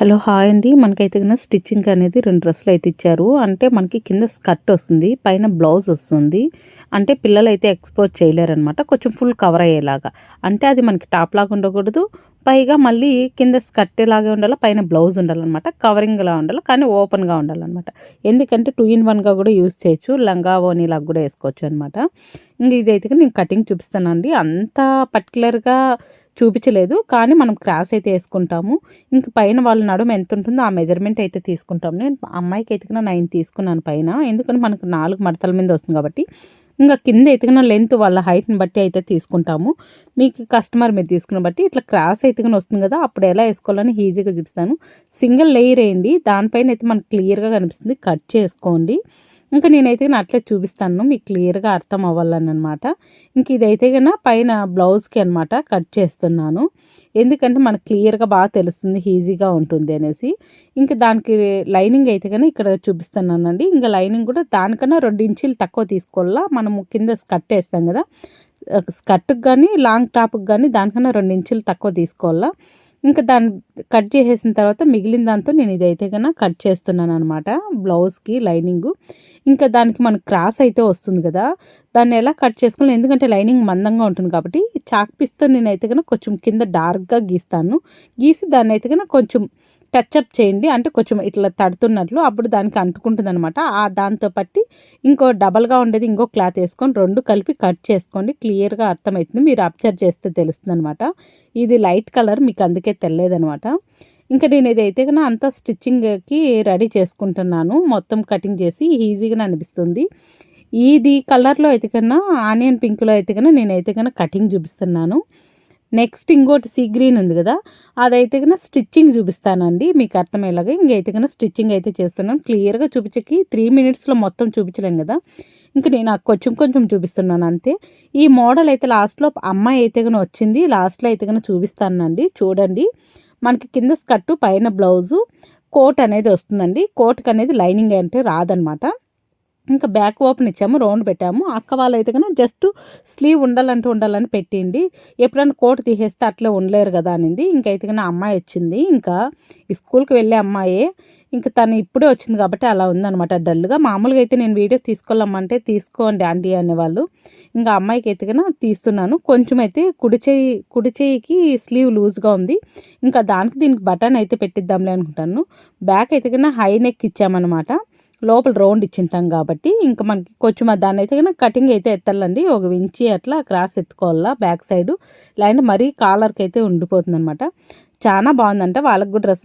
Hello hi అండి. మనకైతే కన్నా స్టిచ్చింగ్ అనేది రెండు డ్రెస్సులు అయితే ఇచ్చారు. అంటే మనకి కింద స్కర్ట్ వస్తుంది పైన బ్లౌజ్ వస్తుంది. అంటే పిల్లలు అయితే ఎక్స్పోజ్ చేయలేరనమాట కొంచెం ఫుల్ కవర్ అయ్యేలాగా. అంటే అది మనకి టాప్ లాగా ఉండకూడదు పైగా మళ్ళీ కింద స్కర్ట్ లాగే ఉండాలి పైన బ్లౌజ్ ఉండాలన్నమాట కవరింగ్లా ఉండాలి కానీ ఓపెన్గా ఉండాలన్నమాట. ఎందుకంటే టూ ఇన్ వన్గా కూడా యూస్ చేయొచ్చు లంగా ఓనీలాగా కూడా వేసుకోవచ్చు అనమాట ఇంక ఇదైతే నేను కటింగ్ చూపిస్తానండి. అంత పర్టికులర్గా చూపించలేదు కానీ మనం క్రాస్ అయితే వేసుకుంటాము. ఇంక పైన వాళ్ళ నడుము ఎంత ఉంటుందో ఆ మెజర్మెంట్ అయితే తీసుకుంటాము. నేను అమ్మాయికి అయితే నైన్ తీసుకున్నాను పైన. ఎందుకంటే మనకు నాలుగు మడతల మీద వస్తుంది కాబట్టి ఇంకా కింద ఎతికిన లెంత్ వాళ్ళ హైట్ని బట్టి అయితే తీసుకుంటాము. మీకు కస్టమర్ మీరు తీసుకున్న బట్టి ఇట్లా క్రాస్ ఎతికిన వస్తుంది కదా అప్పుడు ఎలా వేసుకోవాలని ఈజీగా చూపిస్తాను. సింగిల్ లేయర్ వేయండి. దానిపైన అయితే మనకు క్లియర్గా కనిపిస్తుంది. కట్ చేసుకోండి. ఇంకా నేనైతే అట్లే చూపిస్తాను. మీకు క్లియర్గా అర్థం అవ్వాలని అనమాట ఇంక ఇదైతే కన్నా పైన బ్లౌజ్కి అనమాట కట్ చేస్తున్నాను. ఎందుకంటే మనకు క్లియర్గా బాగా తెలుస్తుంది ఈజీగా ఉంటుంది అనేసి. ఇంకా దానికి లైనింగ్ అయితే కానీ ఇక్కడ చూపిస్తున్నానండి. ఇంకా లైనింగ్ కూడా దానికన్నా రెండు ఇంచీలు తక్కువ తీసుకోవాలా? మనము కింద స్కర్ట్ వేస్తాం కదా? స్కర్ట్కి కానీ లాంగ్ టాప్కి కానీ దానికన్నా రెండు ఇంచులు తక్కువ తీసుకోవాలా? ఇంకా దాన్ని కట్ చేసేసిన తర్వాత మిగిలిన దాంతో నేను ఇదైతే కన్నా కట్ చేస్తున్నాను అనమాట బ్లౌజ్కి లైనింగ్. ఇంకా దానికి మనకు క్రాస్ అయితే వస్తుంది కదా దాన్ని ఎలా కట్ చేసుకోవాలి? ఎందుకంటే లైనింగ్ మందంగా ఉంటుంది కాబట్టి చాక్ పీస్తో నేనైతే కన్నా కొంచెం కింద డార్క్గా గీస్తాను. గీసి దాన్ని అయితే కన్నా కొంచెం టచ్అప్ చేయండి. అంటే కొంచెం ఇట్లా తడుతున్నట్లు అప్పుడు దానికి అంటుకుంటుంది అనమాట ఆ దాంతో పట్టి ఇంకో డబల్గా ఉండేది ఇంకో క్లాత్ వేసుకొని రెండు కలిపి కట్ చేసుకోండి. క్లియర్గా అర్థమవుతుంది. మీరు అబ్జర్వ్ చేస్తే తెలుస్తుంది అనమాట ఇది లైట్ కలర్ మీకు అందుకే తెలియదనమాట ఇంకా నేను ఇదైతే కన్నా అంతా స్టిచ్చింగ్కి రెడీ చేసుకుంటున్నాను. మొత్తం కటింగ్ చేసి ఈజీగా అనిపిస్తుంది. ఇది కలర్లో అయితే కన్నా ఆనియన్ పింక్లో అయితే కన్నా నేనైతే కన్నా కటింగ్ చూపిస్తున్నాను. నెక్స్ట్ ఇంకోటి సీ గ్రీన్ ఉంది కదా అదైతే కన్నా స్టిచ్చింగ్ చూపిస్తానండి. మీకు అర్థమయ్యేలాగా ఇంకైతే కన్నా స్టిచ్చింగ్ అయితే చేస్తున్నాను. క్లియర్గా చూపించకి త్రీ మినిట్స్లో మొత్తం చూపించలేం కదా. ఇంకా నేను కొంచెం కొంచెం చూపిస్తున్నాను అంతే. ఈ మోడల్ అయితే లాస్ట్లో అమ్మాయి అయితే కన్నా వచ్చింది. లాస్ట్లో అయితే కన్నా చూపిస్తానండి. చూడండి. మనకి కింద స్కర్టు పైన బ్లౌజు కోట్ అనేది వస్తుందండి. కోట్కి అనేది లైనింగ్ అంటే రాదనమాట. ఇంకా బ్యాక్ ఓపెన్ ఇచ్చాము రౌండ్ పెట్టాము. అక్క వాళ్ళు అయితే కన్నా జస్ట్ స్లీవ్ ఉండాలంటే ఉండాలని పెట్టిండి ఎప్పుడైనా కోట్ తీసేస్తే అట్లే ఉండలేరు కదా అనింది. ఇంకైతే కన్నా అమ్మాయి వచ్చింది. ఇంకా స్కూల్కి వెళ్ళే అమ్మాయే. ఇంకా తను ఇప్పుడే వచ్చింది కాబట్టి అలా ఉందనమాట డల్గా మామూలుగా అయితే నేను వీడియో తీసుకోవాలమ్మంటే తీసుకోండి ఆంటీ అనేవాళ్ళు. ఇంకా అమ్మాయికి అయితే కన్నా తీస్తున్నాను. కొంచెం అయితే కుడి చేయి కుడి చేయికి స్లీవ్ లూజ్గా ఉంది. ఇంకా దానికి దీనికి బటన్ అయితే పెట్టిద్దాంలే అనుకుంటాను. బ్యాక్ అయితే కన్నా హై నెక్ ఇచ్చామన్నమాట. లోపల రౌండ్ ఇచ్చింటాం కాబట్టి ఇంకా మనకి కొంచెం దాన్ని అయితే కనుక కటింగ్ అయితే ఎత్తాలండి. ఒక వించి అట్లా క్రాస్ ఎత్తుకోవాలా బ్యాక్ సైడ్. లేదంటే మరీ కాలర్కి అయితే ఉండిపోతుంది అనమాట చాలా బాగుందంట. వాళ్ళకి కూడా డ్రెస్